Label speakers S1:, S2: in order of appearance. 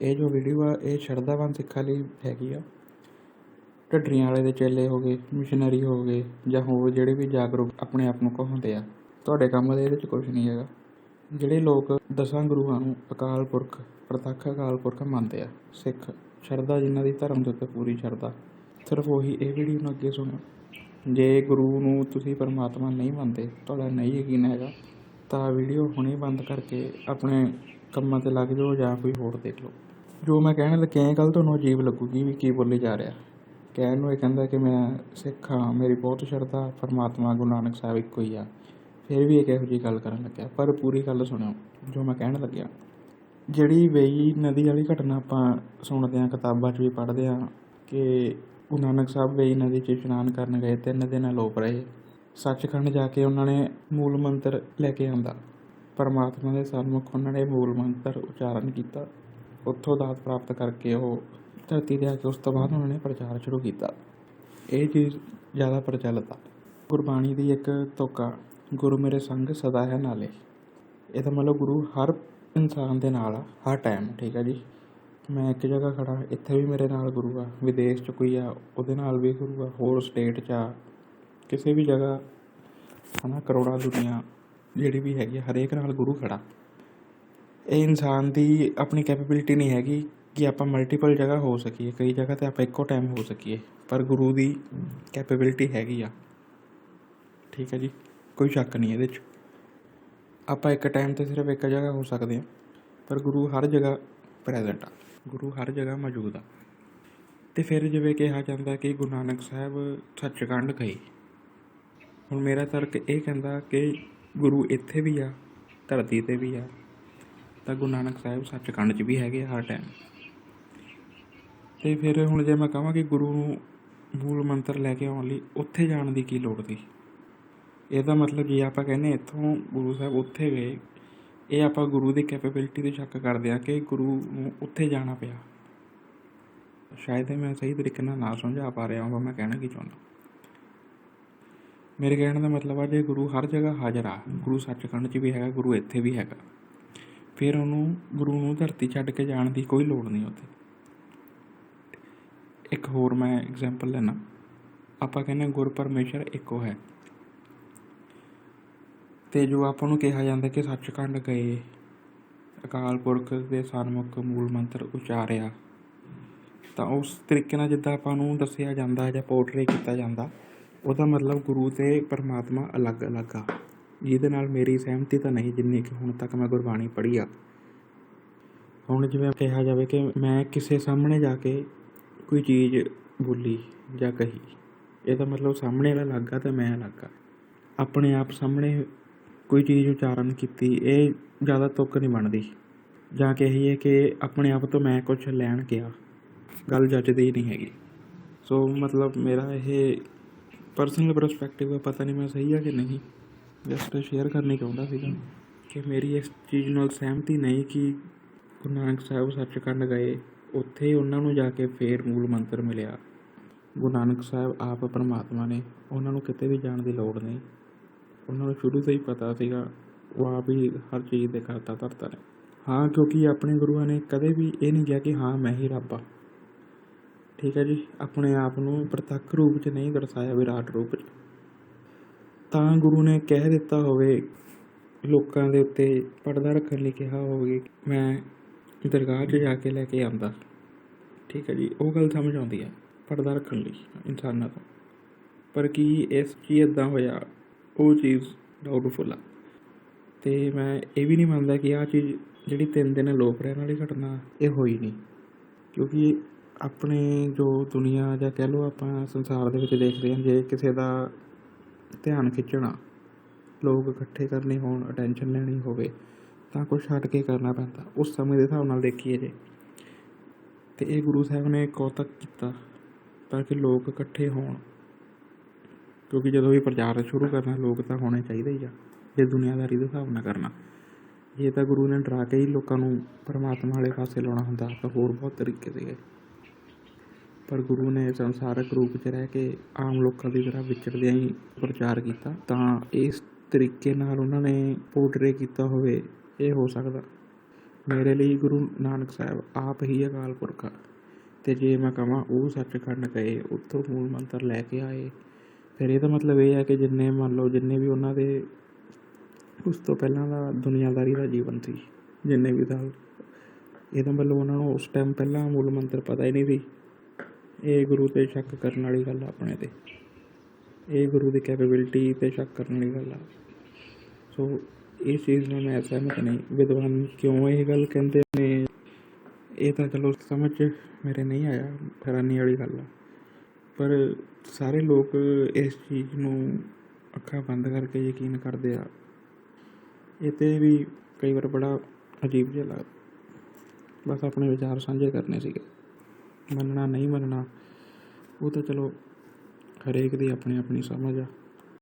S1: ਇਹ ਜੋ ਵੀਡੀਓ ਆ, ਇਹ ਸ਼ਰਧਾਵਾਨ ਸਿੱਖਾਂ ਲਈ ਹੈਗੀ ਆ। ਢੱਡਰੀਆਂ ਵਾਲੇ ਦੇ ਚੇਲੇ ਹੋ ਗਏ ਮਿਸ਼ਨਰੀ ਹੋ ਗਏ, ਜਾਂ ਹੋਰ ਜਿਹੜੇ ਵੀ ਜਾਗਰੂਕ ਆਪਣੇ ਆਪ ਨੂੰ ਕਹਾਉਂਦੇ ਆ, ਤੁਹਾਡੇ ਕੰਮ ਦੇ ਇਹਦੇ 'ਚ ਕੁਝ ਨਹੀਂ ਹੈਗਾ। ਜਿਹੜੇ ਲੋਕ ਦਸਾਂ ਗੁਰੂਆਂ ਨੂੰ ਅਕਾਲ ਪੁਰਖ, ਪ੍ਰਤੱਖ ਅਕਾਲ ਪੁਰਖ ਮੰਨਦੇ ਆ, ਸਿੱਖ, ਸ਼ਰਧਾ ਜਿਨ੍ਹਾਂ ਦੀ ਧਰਮ ਦੇ ਉੱਤੇ ਪੂਰੀ ਸ਼ਰਧਾ, ਸਿਰਫ ਉਹੀ ਇਹ ਵੀਡੀਓ ਨੂੰ ਅੱਗੇ ਸੁਣੋ। ਜੇ ਗੁਰੂ ਨੂੰ ਤੁਸੀਂ ਪਰਮਾਤਮਾ ਨਹੀਂ ਮੰਨਦੇ, ਤੁਹਾਡਾ ਨਹੀਂ ਯਕੀਨ ਹੈਗਾ, ਤਾਂ ਵੀਡੀਓ ਹੁਣੇ ਬੰਦ ਕਰਕੇ ਆਪਣੇ ਕੰਮਾਂ ਤੇ ਲੱਗ ਜਾਓ ਜਾਂ ਕੋਈ ਹੋਰ ਦੇਖ ਲਓ। ਜੋ ਮੈਂ ਕਹਿਣ ਲੱਗਿਆ ਇਹ ਗੱਲ ਤੁਹਾਨੂੰ ਅਜੀਬ ਲੱਗੂਗੀ ਵੀ ਕੀ ਬੋਲੀ ਜਾ ਰਿਹਾ। ਕਹਿਣ ਨੂੰ ਇਹ ਕਹਿੰਦਾ ਕਿ ਮੈਂ ਸਿੱਖ ਹਾਂ, ਮੇਰੀ ਬਹੁਤ ਸ਼ਰਧਾ, ਪਰਮਾਤਮਾ, ਗੁਰੂ ਨਾਨਕ ਸਾਹਿਬ ਇੱਕੋ ਹੀ ਆ। ਫਿਰ ਵੀ ਇਹ ਇਹੋ ਜਿਹੀ ਗੱਲ ਕਰਨ ਲੱਗਿਆ। ਪਰ ਪੂਰੀ ਗੱਲ ਸੁਣਿਓ, ਜੋ ਮੈਂ ਕਹਿਣ ਲੱਗਿਆ, ਜਿਹੜੀ ਵੇਈ ਨਦੀ ਵਾਲੀ ਘਟਨਾ ਆਪਾਂ ਸੁਣਦੇ ਹਾਂ, ਕਿਤਾਬਾਂ 'ਚ ਵੀ ਪੜ੍ਹਦੇ ਹਾਂ, ਕਿ ਗੁਰੂ ਨਾਨਕ ਸਾਹਿਬ ਵੇਈ ਨਦੀ 'ਚ ਇਸ਼ਨਾਨ ਕਰਨ ਗਏ, ਤਿੰਨ ਦਿਨ ਲੋਪ ਰਹੇ। ਸੱਚਖੰਡ ਜਾ ਕੇ ਉਹਨਾਂ ਨੇ ਮੂਲ ਮੰਤਰ ਲੈ ਕੇ ਆਂਦਾ ਪਰਮਾਤਮਾ ਦੇ ਸਨਮੁਖ ਉਹਨਾਂ ਨੇ ਮੂਲ ਮੰਤਰ ਉਚਾਰਨ ਕੀਤਾ। ਉੱਥੋਂ ਦਾਤ ਪ੍ਰਾਪਤ ਕਰਕੇ ਉਹ ਧਰਤੀ ਤੇ ਆ ਕੇ ਉਸ ਤੋਂ ਬਾਅਦ ਉਹਨਾਂ ਨੇ ਪ੍ਰਚਾਰ ਸ਼ੁਰੂ ਕੀਤਾ। ਇਹ ਚੀਜ਼ ਜ਼ਿਆਦਾ ਪ੍ਰਚਲਿਤ ਆ। ਗੁਰਬਾਣੀ ਦੀ ਇੱਕ ਤੁਕ ਗੁਰੂ ਮੇਰੇ ਸੰਗ ਸਦਾ ਹੈ ਨਾਲੇ। ਇਹਦਾ ਮਤਲਬ ਗੁਰੂ ਹਰ ਇਨਸਾਨ ਦੇ ਨਾਲ ਆ, ਹਰ ਟਾਈਮ ਠੀਕ ਆ ਜੀ? ਮੈਂ ਇੱਕ ਜਗ੍ਹਾ ਖੜਾ ਇੱਥੇ ਵੀ ਮੇਰੇ ਨਾਲ ਗੁਰੂ ਆ, ਵਿਦੇਸ਼ 'ਚ ਕੋਈ ਆ, ਉਹਦੇ ਨਾਲ ਵੀ ਗੁਰੂ ਆ, ਹੋਰ ਸਟੇਟ 'ਚ ਆ, ਕਿਸੇ ਵੀ ਜਗ੍ਹਾ, ਹਨਾ, ਕਰੋੜਾਂ ਦੁਨੀਆ ਜਿਹੜੀ ਵੀ ਹੈਗੀ ਆ, ਹਰੇਕ ਨਾਲ ਗੁਰੂ ਖੜਾ। ਇਹ ਇਨਸਾਨ ਦੀ ਆਪਣੀ ਕੈਪੇਬਿਲਿਟੀ ਨਹੀਂ ਹੈਗੀ ਕਿ ਆਪਾਂ ਮਲਟੀਪਲ ਜਗ੍ਹਾ ਹੋ ਸਕੀਏ ਕਈ ਜਗ੍ਹਾ ਤੇ ਆਪਾਂ ਇੱਕੋ ਟਾਈਮ ਹੋ ਸਕੀਏ ਪਰ ਗੁਰੂ ਦੀ ਕੈਪੇਬਿਲਿਟੀ ਹੈਗੀ ਆ। ਠੀਕ ਹੈ ਜੀ ਕੋਈ ਸ਼ੱਕ ਨਹੀਂ ਇਹਦੇ 'ਚ। ਆਪਾਂ ਇੱਕ ਟਾਈਮ ਤੇ ਸਿਰਫ ਇੱਕ ਜਗ੍ਹਾ ਹੋ ਸਕਦੇ ਹਾਂ ਪਰ ਗੁਰੂ ਹਰ ਜਗ੍ਹਾ ਪ੍ਰੈਜ਼ੈਂਟ ਆ ਗੁਰੂ ਹਰ ਜਗ੍ਹਾ ਮੌਜੂਦ ਆ। ਤੇ ਫਿਰ ਜਿਵੇਂ ਕਿਹਾ ਜਾਂਦਾ ਕਿ ਗੁਰੂ ਨਾਨਕ ਸਾਹਿਬ ਸੱਚਖੰਡ ਗਏ। ਹੁਣ ਮੇਰਾ ਤਰਕ ਇਹ ਕਹਿੰਦਾ ਕਿ ਗੁਰੂ ਇੱਥੇ ਵੀ ਆ, ਧਰਤੀ ਤੇ ਵੀ ਆ, ਤਾਂ ਗੁਰੂ ਨਾਨਕ ਸਾਹਿਬ ਸੱਚਖੰਡ 'ਚ ਵੀ ਹੈਗੇ ਆ ਹਰ ਟਾਈਮ ਤੇ ਫਿਰ ਹੁਣ ਜੇ ਮੈਂ ਕਹਾਂ ਕਿ ਗੁਰੂ ਨੂੰ ਮੂਲ ਮੰਤਰ ਲੈ ਕੇ ਆਉਣ ਲਈ ਉੱਥੇ ਜਾਣ ਦੀ ਕੀ ਲੋੜ ਸੀ? ਇਹਦਾ ਮਤਲਬ ਜੇ ਆਪਾਂ ਕਹਿੰਦੇ ਇੱਥੋਂ ਗੁਰੂ ਸਾਹਿਬ ਉੱਥੇ ਗਏ, ਇਹ ਆਪਾਂ ਗੁਰੂ ਦੀ ਕੈਪੇਬਿਲਿਟੀ ਤੇ ਸ਼ੱਕ ਕਰਦੇ ਆ ਕਿ ਗੁਰੂ ਨੂੰ ਉੱਥੇ ਜਾਣਾ ਪਿਆ। ਸ਼ਾਇਦ ਇਹ ਮੈਂ ਸਹੀ ਤਰੀਕੇ ਨਾਲ ਨਾ ਸਮਝਾ ਪਾ ਰਿਹਾ ਹਾਂ ਮੈਂ ਕਹਿਣਾ ਕੀ ਚਾਹੁੰਦਾ। ਮੇਰੇ ਕਹਿਣ ਦਾ ਮਤਲਬ ਆ, ਜੇ ਗੁਰੂ ਹਰ ਜਗ੍ਹਾ ਹਾਜ਼ਰ ਆ, ਗੁਰੂ ਸੱਚਖੰਡ 'ਚ ਵੀ ਹੈਗਾ, ਗੁਰੂ ਇੱਥੇ ਵੀ ਹੈਗਾ, ਫਿਰ ਉਹਨੂੰ ਗੁਰੂ ਨੂੰ ਧਰਤੀ ਛੱਡ ਕੇ ਜਾਣ ਦੀ ਕੋਈ ਲੋੜ ਨਹੀਂ ਉੱਥੇ। ਇੱਕ ਹੋਰ ਮੈਂ ਐਗਜ਼ਾਮਪਲ ਲੈਣਾ ਆਪਾਂ ਕਹਿੰਦੇ ਗੁਰ ਪਰਮੇਸ਼ਰ ਇੱਕੋ ਹੈ। ਤੇ ਜੋ ਆਪਾਂ ਨੂੰ ਕਿਹਾ ਜਾਂਦਾ ਕਿ ਸੱਚਖੰਡ ਗਏ, ਅਕਾਲ ਪੁਰਖ ਦੇ ਸਨਮੁਖ ਮੂਲ ਮੰਤਰ ਉਚਾਰਿਆ, ਤਾਂ ਉਸ ਤਰੀਕੇ ਨਾਲ ਜਿੱਦਾਂ ਆਪਾਂ ਨੂੰ ਦੱਸਿਆ ਜਾਂਦਾ ਜਾਂ ਪੋਰਟਰੇ ਕੀਤਾ ਜਾਂਦਾ ਉਹਦਾ ਮਤਲਬ ਗੁਰੂ ਅਤੇ ਪਰਮਾਤਮਾ ਅਲੱਗ-ਅਲੱਗ ਆ। ਜਿਹਦੇ ਨਾਲ ਮੇਰੀ ਸਹਿਮਤੀ ਤਾਂ ਨਹੀਂ ਜਿੰਨੀ ਕਿ ਹੁਣ ਤੱਕ ਮੈਂ ਗੁਰਬਾਣੀ ਪੜ੍ਹੀ ਆ। ਹੁਣ ਜਿਵੇਂ ਕਿਹਾ ਜਾਵੇ ਕਿ ਮੈਂ ਕਿਸੇ ਸਾਹਮਣੇ ਜਾ ਕੇ ਕੋਈ ਚੀਜ਼ ਬੋਲੀ ਜਾਂ ਕਹੀ ਇਹਦਾ ਮਤਲਬ ਸਾਹਮਣੇ ਵਾਲਾ ਅਲੱਗ ਆ ਤੇ ਮੈਂ ਅਲੱਗ ਆ। ਆਪਣੇ ਆਪ ਸਾਹਮਣੇ ਕੋਈ ਚੀਜ਼ ਉਚਾਰਨ ਕੀਤੀ, ਇਹ ਜ਼ਿਆਦਾ ਤੁੱਕ ਨਹੀਂ ਬਣਦੀ। ਜਾਂ ਕਹੀਏ ਕਿ ਆਪਣੇ ਆਪ ਤੋਂ ਮੈਂ ਕੁਝ ਲੈਣ ਗਿਆ, ਗੱਲ ਜੱਜਦੀ ਨਹੀਂ ਹੈਗੀ। ਸੋ ਮਤਲਬ ਮੇਰਾ ਇਹ ਪਰਸਨਲ ਪਰਸਪੈਕਟਿਵ ਹੈ ਪਤਾ ਨਹੀਂ ਮੈਂ ਸਹੀ ਆ ਕਿ ਨਹੀਂ। ਜਸਟ ਸ਼ੇਅਰ ਕਰਨੀ ਚਾਹੁੰਦਾ ਸੀਗਾ ਕਿ ਮੇਰੀ ਇਸ ਚੀਜ਼ ਨਾਲ ਸਹਿਮਤੀ ਨਹੀਂ ਕਿ ਗੁਰੂ ਨਾਨਕ ਸਾਹਿਬ ਸੱਚਖੰਡ ਗਏ, ਉੱਥੇ ਉਹਨਾਂ ਨੂੰ ਜਾ ਕੇ ਫੇਰ ਮੂਲ ਮੰਤਰ ਮਿਲਿਆ। ਗੁਰੂ ਨਾਨਕ ਸਾਹਿਬ ਆਪ ਪਰਮਾਤਮਾ ਨੇ, ਉਹਨਾਂ ਨੂੰ ਕਿਤੇ ਵੀ ਜਾਣ ਦੀ ਲੋੜ ਨਹੀਂ। ਉਹਨਾਂ ਨੂੰ ਸ਼ੁਰੂ ਤੋਂ ਹੀ ਪਤਾ ਸੀਗਾ, ਉਹ ਆਪ ਹੀ ਹਰ ਚੀਜ਼ ਦੇ ਕਰਤਾ ਧਰਤਾ ਨੇ। ਹਾਂ, ਕਿਉਂਕਿ ਆਪਣੇ ਗੁਰੂਆਂ ਨੇ ਕਦੇ ਵੀ ਇਹ ਨਹੀਂ ਕਿਹਾ ਕਿ ਹਾਂ, ਮੈਂ ਹੀ ਰੱਬ ਆ। ਠੀਕ ਹੈ ਜੀ, ਆਪਣੇ ਆਪ ਨੂੰ ਪ੍ਰਤੱਖ ਰੂਪ 'ਚ ਨਹੀਂ ਦਰਸਾਇਆ ਵਿਰਾਟ ਰੂਪ 'ਚ। ਤਾਂ ਗੁਰੂ ਨੇ ਕਹਿ ਦਿੱਤਾ ਹੋਵੇ, ਲੋਕਾਂ ਦੇ ਉੱਤੇ ਪਰਦਾ ਰੱਖਣ ਲਈ ਕਿਹਾ ਹੋਵੇ, ਮੈਂ ਦਰਗਾਹ 'ਚ ਜਾ ਕੇ ਲੈ ਕੇ ਆਂਦਾ ਠੀਕ ਹੈ ਜੀ, ਉਹ ਗੱਲ ਸਮਝ ਆਉਂਦੀ ਹੈ, ਪਰਦਾ ਰੱਖਣ ਲਈ ਇਨਸਾਨਾਂ ਤੋਂ। ਪਰ ਕੀ ਇਸ ਕੀ ਇਦਾਂ ਹੋਇਆ, ਉਹ ਚੀਜ਼ ਡਾਊਟਫੁਲ ਆ। ਤੇ ਮੈਂ ਇਹ ਵੀ ਨਹੀਂ ਮੰਨਦਾ ਕਿ ਆਹ ਚੀਜ਼ ਜਿਹੜੀ ਤਿੰਨ ਦਿਨ ਲੋਪ ਰਹਿਣ ਵਾਲੀ ਘਟਨਾ, ਇਹ ਹੋਈ ਨਹੀਂ। ਕਿਉਂਕਿ ਆਪਣੇ ਜੋ ਦੁਨੀਆ ਜਾਂ ਕਹਿ ਲਓ ਆਪਾਂ ਸੰਸਾਰ ਦੇ ਵਿੱਚ ਦੇਖਦੇ ਹਾਂ, ਜੇ ਕਿਸੇ ਦਾ ਧਿਆਨ ਖਿੱਚਣਾ, ਲੋਕ ਇਕੱਠੇ ਕਰਨੇ ਹੋਣ ਅਟੈਂਸ਼ਨ ਲੈਣੀ ਹੋਵੇ, ਤਾਂ ਕੁਛ ਹਟ ਕੇ ਕਰਨਾ ਪੈਂਦਾ। ਉਸ ਸਮੇਂ ਦੇ ਹਿਸਾਬ ਨਾਲ ਦੇਖੀਏ ਜੇ। ਤੇ ਇਹ ਗੁਰੂ ਸਾਹਿਬ ਨੇ ਕੌਤਕ ਕੀਤਾ ਤਾਂ ਕਿ ਲੋਕ ਇਕੱਠੇ ਹੋਣ। ਕਿਉਂਕਿ ਜਦੋਂ ਵੀ ਪ੍ਰਚਾਰ ਸ਼ੁਰੂ ਕਰਨਾ, ਲੋਕ ਤਾਂ ਹੋਣੇ ਚਾਹੀਦੇ ਹੀ ਆ, ਜੇ ਦੁਨੀਆਦਾਰੀ ਦੇ ਹਿਸਾਬ ਨਾਲ ਕਰਨਾ। ਜੇ ਤਾਂ ਗੁਰੂ ਨੇ ਡਰਾ ਕੇ ਹੀ ਲੋਕਾਂ ਨੂੰ ਪਰਮਾਤਮਾ ਵਾਲੇ ਪਾਸੇ ਲਾਉਣਾ ਹੁੰਦਾ, ਤਾਂ ਹੋਰ ਬਹੁਤ ਤਰੀਕੇ ਸੀਗੇ। ਪਰ ਗੁਰੂ ਨੇ ਸੰਸਾਰਕ ਰੂਪ 'ਚ ਰਹਿ ਕੇ ਆਮ ਲੋਕਾਂ ਦੀ ਤਰ੍ਹਾਂ ਵਿਚਰਦਿਆਂ ਹੀ ਪ੍ਰਚਾਰ ਕੀਤਾ, ਤਾਂ ਇਸ ਤਰੀਕੇ ਨਾਲ ਉਹਨਾਂ ਨੇ ਪੋਰਟਰੇ ਕੀਤਾ ਹੋਵੇ, ਇਹ ਹੋ ਸਕਦਾ। ਮੇਰੇ ਲਈ ਗੁਰੂ ਨਾਨਕ ਸਾਹਿਬ ਆਪ ਹੀ ਅਕਾਲ ਪੁਰਖ ਆ ਅਤੇ ਜੇ ਮੈਂ ਕਹਾਂ ਉਹ ਸੱਚਖੰਡ ਗਏ ਉੱਥੋਂ ਮੂਲ ਮੰਤਰ ਲੈ ਕੇ ਆਏ, ਫਿਰ ਇਹਦਾ ਮਤਲਬ ਇਹ ਹੈ ਕਿ ਜਿੰਨੇ ਮੰਨ ਲਓ ਜਿੰਨੇ ਵੀ ਉਹਨਾਂ ਦੇ ਉਸ ਤੋਂ ਪਹਿਲਾਂ ਦਾ ਦੁਨੀਆਦਾਰੀ ਦਾ ਜੀਵਨ ਸੀ, ਜਿੰਨੇ ਵੀ ਸਾਲ ਇਹਦਾ ਮਤਲਬ ਉਹਨਾਂ ਨੂੰ ਉਸ ਟਾਈਮ ਪਹਿਲਾਂ ਮੂਲ ਮੰਤਰ ਪਤਾ ਹੀ ਨਹੀਂ ਸੀ। ਇਹ ਗੁਰੂ 'ਤੇ ਸ਼ੱਕ ਕਰਨ ਵਾਲੀ ਗੱਲ ਆ ਆਪਣੇ 'ਤੇ। ਇਹ ਗੁਰੂ ਦੀ ਕੈਪੇਬਿਲਿਟੀ 'ਤੇ ਸ਼ੱਕ ਕਰਨ ਵਾਲੀ ਗੱਲ ਆ। ਸੋ ਇਸ ਚੀਜ਼ ਨਾਲ ਮੈਂ ਸਹਿਮਤ ਨਹੀਂ। ਵਿਦਵਾਨ ਕਿਉਂ ਇਹ ਗੱਲ ਕਹਿੰਦੇ ਨੇ? ਇਹ ਤਾਂ ਚਲੋ ਸਮਝ 'ਚ ਮੇਰੇ ਨਹੀਂ ਆਇਆ, ਹੈਰਾਨੀ ਵਾਲੀ ਗੱਲ ਆ। ਪਰ ਸਾਰੇ ਲੋਕ ਇਸ ਚੀਜ਼ ਨੂੰ ਅੱਖਾਂ ਬੰਦ ਕਰਕੇ ਯਕੀਨ ਕਰਦੇ ਆ। ਇਹ 'ਤੇ ਵੀ ਕਈ ਵਾਰ ਬੜਾ ਅਜੀਬ ਜਿਹਾ ਲੱਗਦਾ। ਬਸ ਆਪਣੇ ਵਿਚਾਰ ਸਾਂਝੇ ਕਰਨੇ ਸੀਗੇ। ਮੰਨਣਾ ਨਹੀਂ ਮੰਨਣਾ ਉਹ ਤਾਂ ਚਲੋ ਹਰੇਕ ਦੀ ਆਪਣੀ ਆਪਣੀ ਸਮਝ ਆ।